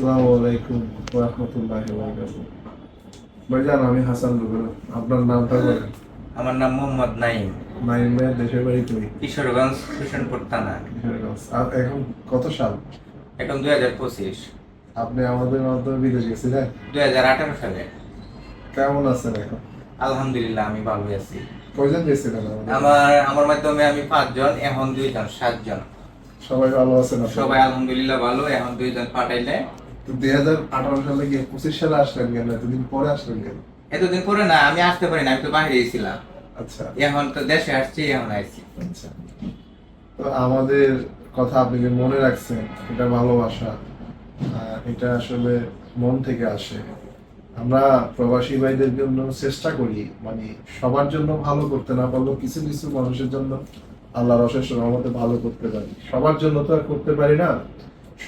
আসসালামু আলাইকুম রহমতুল্লাহ ভাইজান আমি হাসান রুবেল। আপনার নামটা বলেন। আমার নাম মোহাম্মদ নাইম নাইম ভাইয়ের দেশের বাড়ি তুমি কিশোরগঞ্জ কিশোরপুর থানা। কিশোরগঞ্জ। আর এখন কত সাল? এখন দুই হাজার পঁচিশ। আপনি আমাদের মাধ্যমে বিদেশ গেছিলেন? দুই হাজার আঠারো সালে। কেমন আছেন এখন? আলহামদুলিল্লাহ আমি ভালো আছি। কয়জন গেছিলেন আমার আমার মাধ্যমে আমি পাঁচজন এখন দুইজন সাতজন। সবাই ভালো আছেন সবাই আলহামদুলিল্লাহ ভালো এখন দুইজন পাঠাইলে দুই হাজার আঠারো সালে গিয়ে পঁচিশ সালে আসলেন কেন? এতদিন পরে আসলেন কেন? এতদিন পরে না আমি আসতে পারি না আমি তো বাইরে ছিলাম। আচ্ছা। এখন তো দেশে আসছি এখন আসছি আচ্ছা। তো আমাদের কথা আপনি যে মনে রাখছেন এটা ভালোবাসা এটা আসলে মন থেকে আসে। আমরা প্রবাসী ভাইদের জন্য চেষ্টা করি মানে সবার জন্য ভালো করতে না পারলেও কিছু কিছু মানুষের জন্য আল্লাহর অশেষ রহমতে ভালো করতে পারি। সবার জন্য তো আর করতে পারি না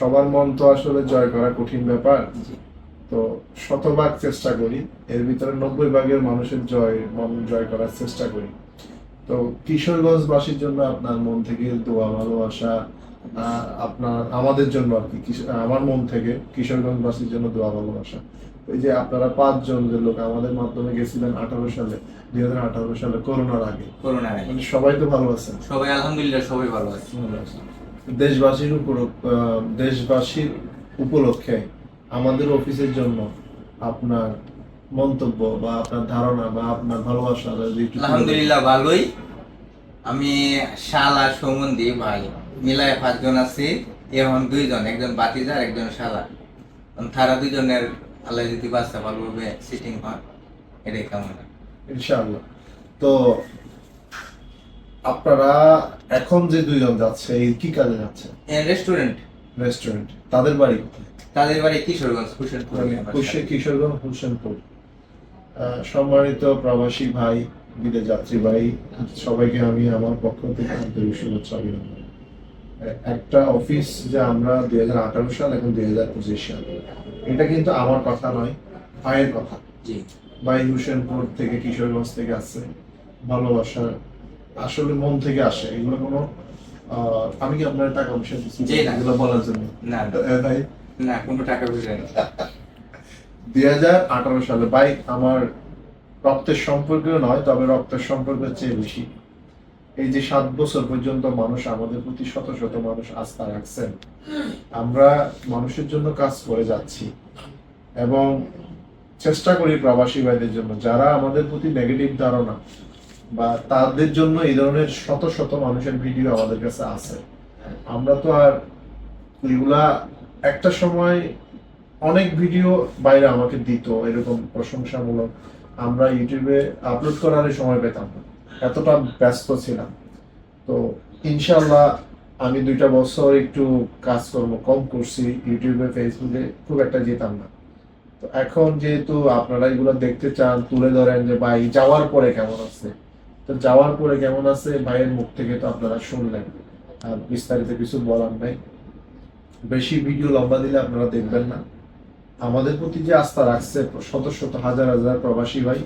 সবার মন তো আসলে জয় করা কঠিন ব্যাপার। তো শতভাগ চেষ্টা করি। এর ভিতরে নব্বই ভাগের মানুষের জয় মন জয় করার চেষ্টা করি। তো কিশোরগঞ্জবাসীর জন্য আপনার মন থেকে দোয়া ভালোবাসা আপনার আমাদের জন্য আর কি আমার মন থেকে কিশোরগঞ্জবাসীর জন্য দোয়া ভালোবাসা। এই যে আপনারা পাঁচজন যে লোক আমাদের মাধ্যমে গেছিলেন আঠারো সালে দুই হাজার আঠারো সালে করোনার আগে। করোনা আগে। মানে সবাই তো ভালো আছেন। সবাই আলহামদুলিল্লাহ সবাই ভালো আছে। দেশবাসীর উপর দেশবাসীর উপলক্ষে আমাদের অফিসের জন্য আপনার মন্তব্য বা আপনার ধারণা বা আপনার ভালোবাসা। আলহামদুলিল্লাহ ভালোই। আমি শালা সৌমন্দি ভাই মিলায় পাঁচজন আছি এখন দুইজন একজন বাতিজা একজন শালা। তারা দুইজনের আল্লাহ যদি বাচ্চা ভালোভাবে সিটিং হয় এটাই কেমন। ইনশাআল্লাহ। তো আপনারা এখন যে দুইজন যাচ্ছে এই কি কাজে যাচ্ছে? রেস্টুরেন্ট রেস্টুরেন্ট তাদের বাড়ি কোথায়? তাদের বাড়ি কিশোরগঞ্জ কুশনপুর। মানে কুশে- কিশোরগঞ্জ হোসেনপুর সম্মানিত প্রবাসী ভাই বিদেশ যাত্রী ভাই সবাইকে আমি আমার পক্ষ থেকে আন্তরিক শুভেচ্ছা অভিনন্দন। একটা অফিস যে আমরা দুই হাজার আঠারো সাল এখন দুই হাজার পঁচিশ সাল। এটা কিন্তু আমার কথা নয় ভাইয়ের কথা। ভাই হোসেনপুর থেকে কিশোরগঞ্জ থেকে আসছে ভালোবাসা আসলে মন থেকে আসে। এগুলো কোনো আমি কি আপনার টাকা পয়সা দিচ্ছি। এগুলো বলার জন্য। না না। কোনো টাকা পয়সা নেই। দুই হাজার আঠারো সালে বাইক আমার রক্তের সম্পর্কেও নয় তবে রক্তের সম্পর্কের চেয়ে বেশি। এই যে সাত বছর পর্যন্ত মানুষ আমাদের প্রতি শত শত মানুষ আস্থা রাখছেন আমরা মানুষের জন্য কাজ করে যাচ্ছি। এবং চেষ্টা করি প্রবাসী ভাইদের জন্য যারা আমাদের প্রতি নেগেটিভ ধারণা বা তাদের জন্য এই ধরনের শত শত মানুষের ভিডিও আমাদের কাছে আছে। আমরা তো আর এগুলা একটা সময় অনেক ভিডিও বাইরে আমাকে দিত, এরকম প্রশংসামূলক। আমরা ইউটিউবে আপলোড করার সময় পেতাম না, এতটা ব্যস্ত ছিলাম। তো ইনশাল্লাহ আমি দুইটা বছর একটু কাজকর্ম কম করছি, ইউটিউবে ফেসবুকে খুব একটা যেতাম না। তো এখন যেহেতু আপনারা এগুলো দেখতে চান, তুলে ধরেন যে ভাই, যাওয়ার পরে কেমন আছে? তো যাওয়ার পরে কেমন আছে? ভাইয়ের মুখ থেকে তো আপনারা শুনলেন। আর বিস্তারিত কিছু বলার নাই। বেশি ভিডিও লম্বা দিলে আপনারা দেখবেন না। আমাদের প্রতি যে আস্থা রাখছে শত শত হাজার হাজার প্রবাসী ভাই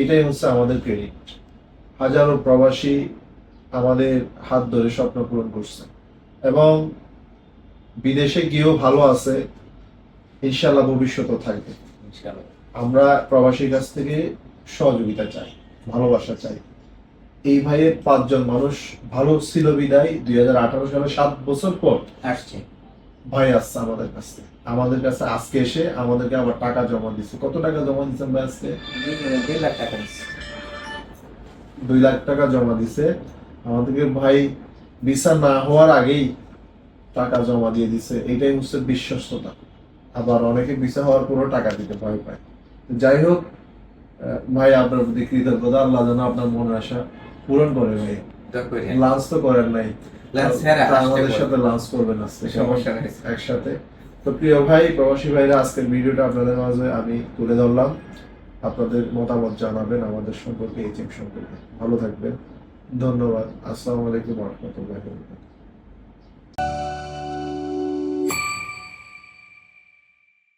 এটাই হচ্ছে আমাদের ক্রেডিট হাজারো প্রবাসী আমাদের হাত ধরে স্বপ্ন পূরণ করছে। এবং বিদেশে গিয়েও ভালো আছে। ইনশাল্লাহ ভবিষ্যতও থাকবে। আমরা প্রবাসীর কাছ থেকে সহযোগিতা চাই ভালোবাসা চাই। এই ভাইয়ের পাঁচজন মানুষ ভালো ছিল বিদায় দুই হাজার আঠারো সালে সাত বছর পর আসছে। ভাই আসছে আমাদের কাছে আমাদের কাছে আজকে এসে আমাদেরকে আবার টাকা জমা দিচ্ছে কত টাকা জমা দিচ্ছেন ভাই আজকে? দুই- লাখ টাকা দুই লাখ টাকা জমা দিছে। আমাদেরকে ভাই ভিসা না হওয়ার আগেই টাকা জমা দিয়ে দিছে। এটাই হচ্ছে বিশ্বস্ততা। আবার অনেকে ভিসা হওয়ার পরও টাকা দিতে ভয় পায়। যাই হোক ভাই আপনার প্রতি কৃতজ্ঞতা আল্লাহ যেন আপনার মনের আশা পূরণ করে ভাই। লাঞ্চ তো করেন নাই। আসতে আমাদের সাথে লাঞ্চ করবেন আজকে। একসাথে। তো প্রিয় ভাই প্রবাসী ভাইরা আজকের ভিডিওটা আপনাদের মাঝে আমি তুলে ধরলাম। আপনাদের মতামত জানাবেন আমাদের সম্পর্কে এই টিম সম্পর্কে। ভালো থাকবেন। ধন্যবাদ। আসসালামু আলাইকুম রহমতুল্লাহ